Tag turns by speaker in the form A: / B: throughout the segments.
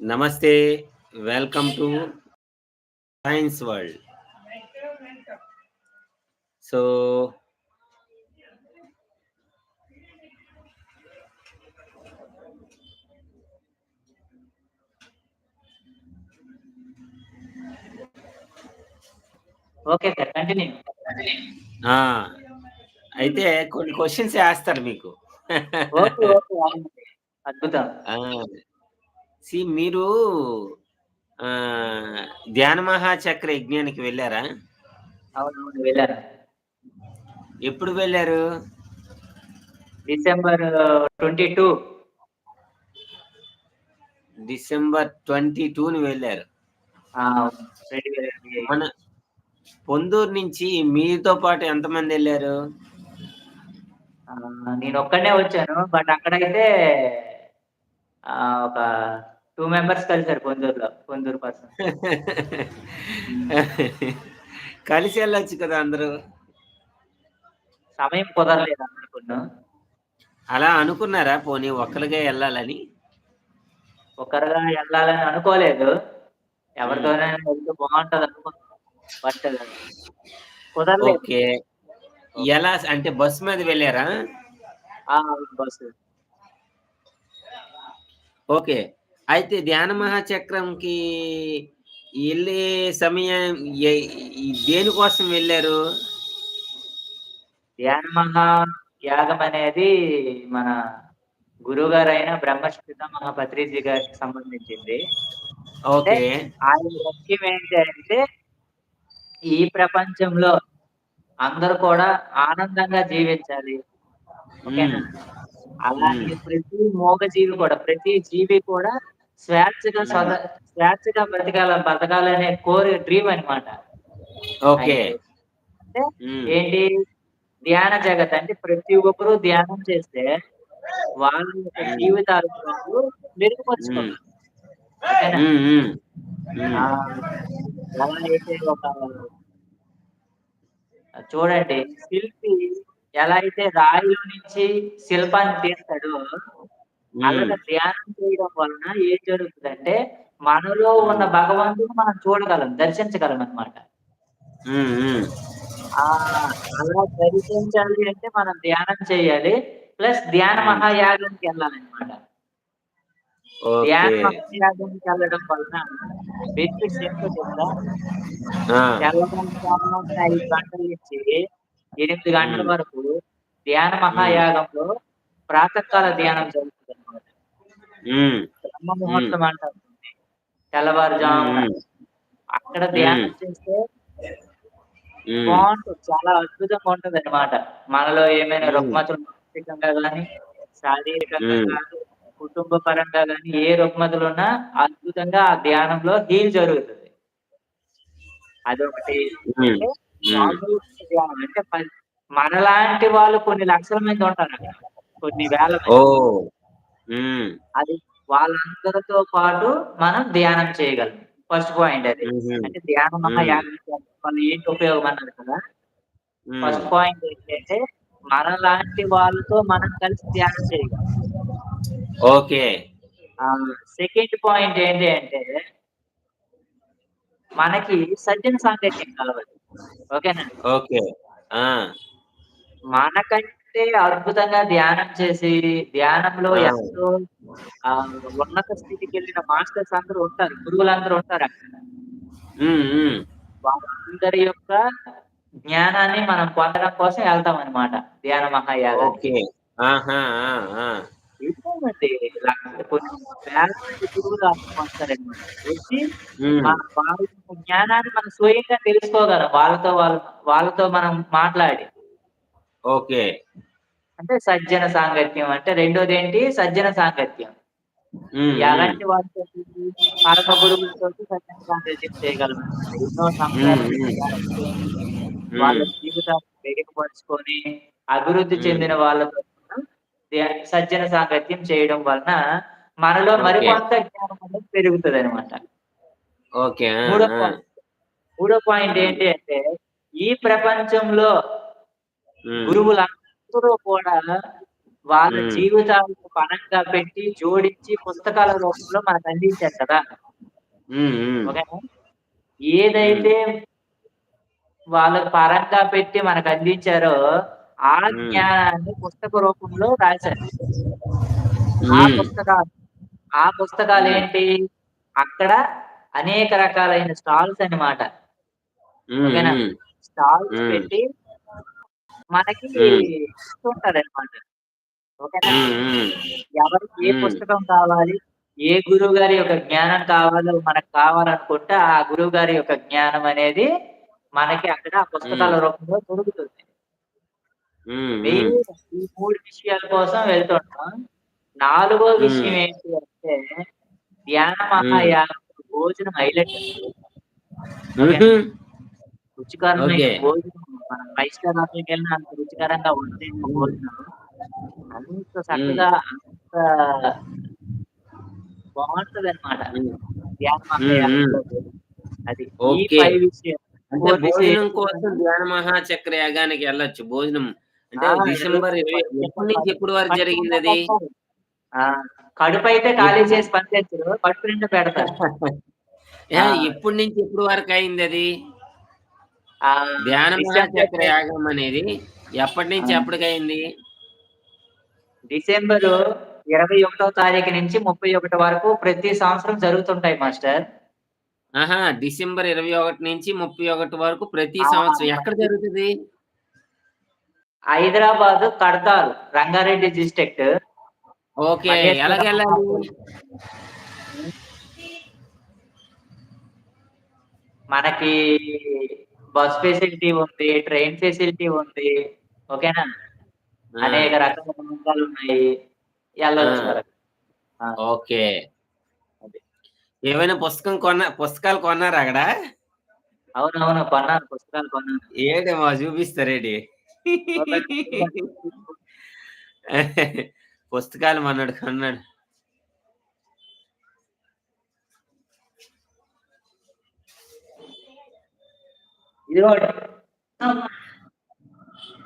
A: నమస్తే. Welcome to science world. So
B: okay sir. Continue.
A: అయితే కొన్ని క్వెషన్స్ ఏస్తారు మీకు.
B: ఓకే. ఓకే. అవునండి. అద్భుతం.
A: సీ మీరు ధ్యాన మహాచక్ర యజ్ఞానికి వెళ్ళారా?
B: అవునవును. వెళ్ళాను.
A: ఎప్పుడు వెళ్ళారు?
B: డిసెంబర్ 22
A: డిసెంబర్ 22ని వెళ్ళారు.
B: ఆ! అవును. 2020
A: మన పొందూరు నుంచి మీతో పాటు ఎంతమందెళ్ళారు?
B: ఆహ్, నేనొక్కడినే వచ్చాను. బట్ అక్కడైతే ఒక 2 మెంబర్స్ కలిసారు పొందూరులో. పొందూరు పర్సన్.
A: కలిసి ఎళ్ళొచ్చు కదా అందరూ.
B: సమయం కుదరలేదు అందరికును.
A: అలా అనుకున్నారా పోనీ ఒక్కళ్ళకే ఎళ్ళాలని?
B: ఒక్కరుగా ఎళ్ళాలని అనుకోలేదు. ఎవరితోనైనా వెళ్తే బావుంటదనుకున్నాం. బట్ కుదరలేదు.
A: ఎలా అంటే బస్ మీద!
B: అవును. బస్సు.
A: ఓకే. అయితే ధ్యాన మహాచక్రంకి ఎళ్ళే సమయం దేనికోసం వెళ్ళారు?
B: ధ్యాన మహా యాగం అనేది మన గురువుగారైన బ్రహ్మర్షి పితామహ పత్రిజీ గారికి సంబంధించింది.
A: ఓకే.
B: ఆయన లక్ష్యం ఏంటి అంటే ఈ ప్రపంచంలో అందరూ కూడా ఆనందంగా జీవించాలి. ఓకేనా? అలాగే. ప్రతి మూగజీవి కూడా, ప్రతి జీవి కూడా స్వేచ్ఛగా
A: హ్మ్.
B: స్వేచ్ఛగా బ్రతకాల బతకాలనే కోరి డ్రీమ్ అన్నమాట.
A: ఓకే.
B: ఏంటి? ధ్యాన జగత్ అంటే ప్రతి ఒక్కరు ధ్యానం చేస్తే వాళ్ళ యొక్క. జీవితాలు. మెరుగుపరుచుకుంటారు. అయితే ఒక చూడండి శిల్పి ఎలా అయితే రాయిలో నుంచి శిల్పాన్ని తీస్తాడో. అలాగా ధ్యానం చేయడం వలన ఏం జరుగుతదంటే, మనలో ఉన్న
A: హ్మ్.
B: భగవంతుడిని మనం చూడగలం.
A: హ్మ్.
B: ఆ! అలా దర్శించాలి అంటే మనం ధ్యానం చేయాలి. ప్లస్ ధ్యాన
A: హ్మ్.
B: మహాయాగానికెళ్ళాలనమాట. ధ్యాన
A: ఓకే.
B: మహాయాగానికెళ్ళడం వలన బెనిఫిట్స్ ఏంటో తెలుసా?
A: ఆ!
B: తెల్లవారుజామున 5 గంటల నుంచి 8 గంటల
A: హ్మ్.
B: వరకు ధ్యాన. మహాయాగంలో ప్రాతకాల ధ్యానం జరుగుతదనమాట.
A: హ్మ్.
B: బ్రహ్మ
A: హ్మ్.
B: ముహూర్తం అంటారు. తెల్లవారుజామున. అక్కడ. ధ్యానం చేస్తే
A: హ్మ్.
B: బావుంటది. చాలా అద్భుతంగా ఉంటదనమాట. మనలో ఏమైనా. రుగ్మతలు మానసికంగా గాని, శారీరకంగా. కుటుంబ పరంగా గాని ఏ రుగ్మతలున్నా అద్భుతంగా ఆ ధ్యానంలో హీల్ జరుగుతది. అదొకటి. అంటే మనలాంటి వాళ్ళు కొన్ని లక్షల మంది ఉంటారక్కడ. కొన్ని వేల. అది వాళ్ళందరితో పాటు మనం ధ్యానం చేయగలం. ఫస్ట్ పాయింట్ అది. అంటే ధ్యాన. మహాయాగం వల్ల ఏంటి ఉపయోగం అన్నారు కదా! ఫస్ట్ పాయింట్ ఏంటంటే మనలాంటి వాళ్ళతో మనం కలిసి ధ్యానం చేయగలం.
A: ఓకే.
B: సెకండ్ పాయింట్ ఏంటి అంటే మనకి సజ్జన సాంగత్యం కలవాలి. ఓకేనా?
A: ఓకే. ఆ!
B: మనకంటే అద్భుతంగా ధ్యానం చేసి, ధ్యానంలో! ఎంతో ఉన్నత స్థితికెళ్ళిన మాస్టర్స్ అందరూ ఉంటారు. గురువులందరూ ఉంటారక్కడ.
A: హ్మ్. హ్మ్.
B: వాళ్ళందరి యొక్క జ్ఞానాన్ని మనం పొందడం కోసం ఎళ్తామనమాట ధ్యాన మహాయాగానికి.
A: ఓకే.
B: కొన్ని వేల మంది గురువులు. వచ్చి వాళ్ళ జ్ఞానాన్ని మనం స్వయంగా తెలుసుకోగలం. వాళ్ళతో వాళ్ళు వాళ్ళతో మనం మాట్లాడి.
A: ఓకే.
B: అంటే సజ్జన సాంగత్యం అంటే రెండోదేంటి సజ్జన సాంగత్యం. ఎలాంటి వాళ్ళతోటి పరమ గురువులతోటి సజ్జన సాంగత్యం చేయగలమనమాట. ఎన్నో చేసి, వాళ్ళ. జీవితాన్ని మెరుగుపరుచుకొని, అభివృద్ధి. చెందిన వాళ్ళతో సజ్జన సాంగత్యం చేయడం వలన మనలో. మరికొంత జ్ఞానం అనేది పెరుగుతదనమాట.
A: ఓకే. ఆ!
B: మూడో! పాయింట్. మూడో పాయింట్
A: హ్మ్.
B: ఏంటి అంటే, ఈ ప్రపంచంలో. గురువులందరూ కూడా వాళ్ళ. జీవితాలను పణంగా పెట్టి, జోడించి పుస్తకాల రూపంలో మనకు అందించారు కదా! ఓకేనా? ఏదైతే వాళ్ళకి పరంగా పెట్టి మనకు అందించారో, ఆ. జ్ఞానాన్ని పుస్తక రూపంలో రాశారు. ఆ. పుస్తకాలు, ఆ
A: హ్మ్.
B: పుస్తకాలేంటి? అక్కడ అనేక రకాలైన స్టాల్స్. ఓకేనా?
A: హ్మ్.
B: స్టాల్స్. పెట్టి మనకి. ఓకేనా?
A: హ్మ్. హ్మ్.
B: ఎవరికి ఏ. పుస్తకం కావాలి? ఏ గురువుగారి యొక్క జ్ఞానం కావాలో మనకు కావాలనుకుంటే, ఆ గురువుగారి యొక్క జ్ఞానం అనేది మనకి అక్కడ ఆ పుస్తకాల. రూపంలో దొరుకుతుంది. ఈ 3 విషయాల కోసం వెళ్తుంటాం. నాలుగో విషయం. ఏంటి అంటే, ధ్యాన
A: హ్మ్.
B: మహాయానం భోజనం హైలైట్. రుచికరమైన. భోజనం మనం 5 స్టార్ హోటల్‌కెళ్ళినా అంత రుచికరంగా
A: హ్మ్.
B: భోజనం అంత. చక్కగా అంత బావుంటదన్నమాట.
A: హ్మ్.
B: ధ్యాన. అది. ఈ
A: ఓకే.
B: 5 విషయాలు.
A: అంటే
B: 4
A: భోజనం కోసం ధ్యాన మహాచక్ర యాగానికి ఎళ్ళొచ్చు. భోజనం అంటే! డిసెంబర్
B: వెళ్ళొచ్చు.
A: 20
B: పట్టుకుంటే
A: ఎప్పటి నుంచి
B: చాలు.
A: ఎప్పటి వరకు
B: కడుపు
A: జరిగిందది?
B: పెడతారు. ఆ! కడుపైతే ఖాళీ
A: ఎప్పుడు
B: చేసి పంపించరు. కడుపు నిండా పెడతారు.
A: ఎప్పటి నుంచి ఎప్పటి వరకు అయిందది?
B: ఆహ్,
A: ధ్యాన మహాచక్ర యాగం అనేది ఎప్పటి! నుంచి ఎప్పటికయింది?
B: డిసెంబరు 21 తారీఖు నుంచి 31 వరకు ప్రతి సంవత్సరం జరుగుతుంటాయి మాస్టర్.
A: ఆహా! డిసెంబర్ 21 నుంచి 31 వరకు ప్రతి! సంవత్సరం ఎక్కడ జరుగుతది?
B: హైదరాబాదు కడతాల్ రంగారెడ్డి డిస్ట్రిక్ట్.
A: ఓకే. ఎలాగెళ్ళాలి?
B: మనకి బస్ ఫెసిలిటీ ఉంది. ట్రైన్ ఫెసిలిటీ ఉంది. ఓకేనా? అనేక! రకాల! అలా. ఆ!
A: ఓకే. ఏమైనా పుస్తకం కొన్న పుస్తకాలు కొన్నారా అక్కడ?
B: అవునవును. కొన్నాను. పుస్తకాలు కొన్నాను.
A: ఏటి మాకు చూపిస్తారేటి? పుస్తకాలు మొన్నటి కొన్నాడు.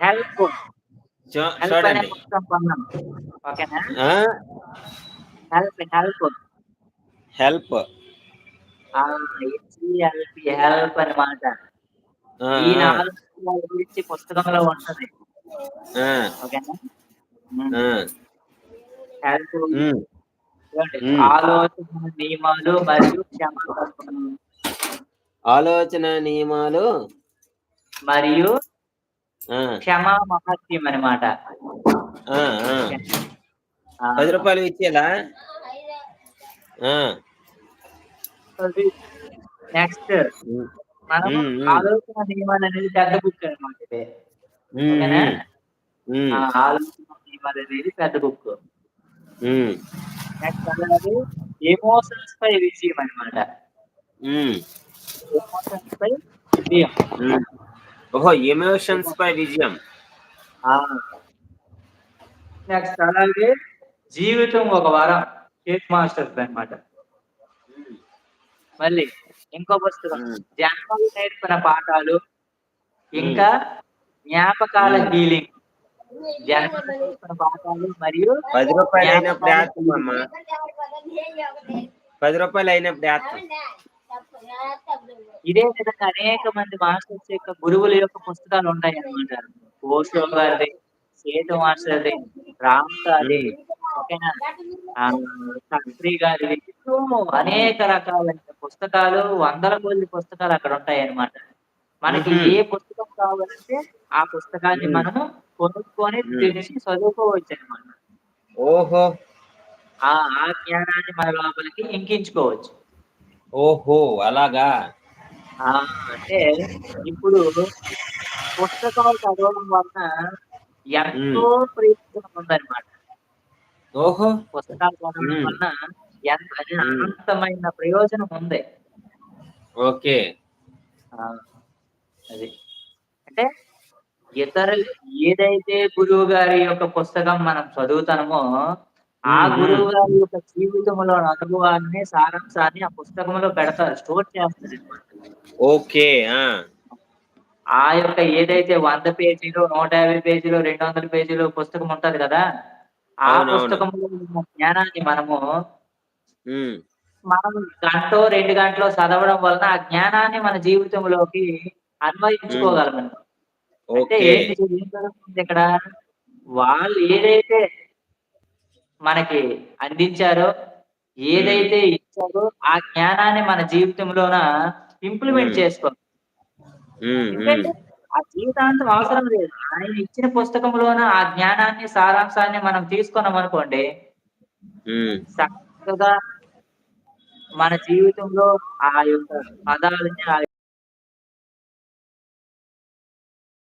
B: Help. Help! Help, help. H E L P help అన్నమాట.
A: ఆ!
B: ఈ
A: ఆ!
B: 4 విషయాల గురించి పుస్తకంలో ఉంటది. ఆలోచన నియమాలు మరియు.
A: ఆలోచన నియమాలు
B: మరియు! క్షమా మహత్యం అన్నమాట.
A: ఆ! ఆ!
B: ఓకేనా? ఆ!
A: రూ. 10 ఇచ్చేయాలా? ఆ!
B: అది. నెక్స్ట్. మనం. ఆలోచన నియమాలనేది పెద్ద బుక్ అన్నమాట ఇది. ఆలోచన నియమాలనేది పెద్ద బుక్కు.
A: హ్మ్.
B: నెక్స్ట్ అలాగే ఎమోషన్స్ పై విజయం అన్నమాట.
A: హ్మ్.
B: ఎమోషన్స్ పై విజయం.
A: ఓహో! ఎమోషన్స్ పై. విజయం.
B: ఆ! నెక్స్ట్ అలాగే జీవితం ఒక వరం. కేక్ మాస్టర్స్ అన్నమాట.
A: హ్మ్.
B: మళ్ళీ ఇంకో పుస్తకం. జన్మలు నేర్పిన పాఠాలు. ఇంకా జ్ఞాపకాల. హీలింగ్. నేర్పిన పాఠాలు మరియు
A: రూ. 10 అయినప్పుడు
B: జ్ఞాపకాల
A: ఏత్తమమ్మా.
B: హీలింగ్.
A: రూ. 10 అయినప్పుడు.
B: ఇదే విధంగా అనేక మంది మాస్టర్స్ యొక్క గురువుల యొక్క పుస్తకాలు ఉంటాయన్నమాట. ఓషో గారిది, సేతు మాస్టర్‌ది, రామ్‌గారిది.
A: హ్మ్.
B: ఓకేనా? శాస్త్రి గారిది. అనేక రకాలైన పుస్తకాలు వందల కొద్ది పుస్తకాలు అక్కడ ఉంటాయన్నమాట. మనకి
A: హుహు.
B: ఏ పుస్తకం కావాలంటే ఆ పుస్తకాన్ని. మనము కొనుక్కొని
A: హ్మ్.
B: తెచ్చి చదువుకోవచ్చన్నమాట.
A: ఓహో!
B: ఆ! ఆ జ్ఞానాన్ని మన లోపలికి ఇంకించుకోవచ్చు.
A: ఓహో! అలాగా?
B: ఆ! అంటే ఇప్పుడు పుస్తకాలు చదవడం వలన ఎంతో. ప్రయోజనం ఉందన్నమాట.
A: ఓహో!
B: పుస్తకాలు చదవడం. వలన ఎంత. అనంతమైన ప్రయోజనం ఉంది.
A: ఓకే.
B: అది. అంటే ఇతరులు ఏదైతే గురువు గారి యొక్క పుస్తకం మనం చదువుతామో, ఆ. గురువు గారి యొక్క జీవితంలో అనుభవాన్ని, సారాంశాన్ని ఆ పుస్తకంలో పెడతారు. స్టోర్ చేస్తారన్నమాట.
A: ఓకే. ఆ!
B: యొక్క ఏదైతే 100 పేజీలో, 150 పేజీలో, 200 పేజీలో పుస్తకం ఉంటది గదా! ఆ. పుస్తకంలో ఉన్న జ్ఞానాన్ని మనము. మనం గంటో, 2 గంటలో చదవడం వలన ఆ జ్ఞానాన్ని మన జీవితంలోకి. అంటే. ఏంటి జరుగుతుంది ఇక్కడ? వాళ్ళు ఏదైతే మనకి అందించారో. ఏదైతే ఇచ్చారో ఆ జ్ఞానాన్ని మన జీవితంలోన ఇంప్లిమెంట్. చేసుకోవాలి. ఎందుకంటే ఆ జీవితాంతం అవసరం లేదు. ఆయన ఇచ్చిన పుస్తకంలోన ఆ జ్ఞానాన్ని, సారాంశాన్ని మనం తీసుకున్నామనుకోండి
A: హ్మ్.
B: చక్కగా మన జీవితంలో ఆ యొక్క పదాలని, ఆ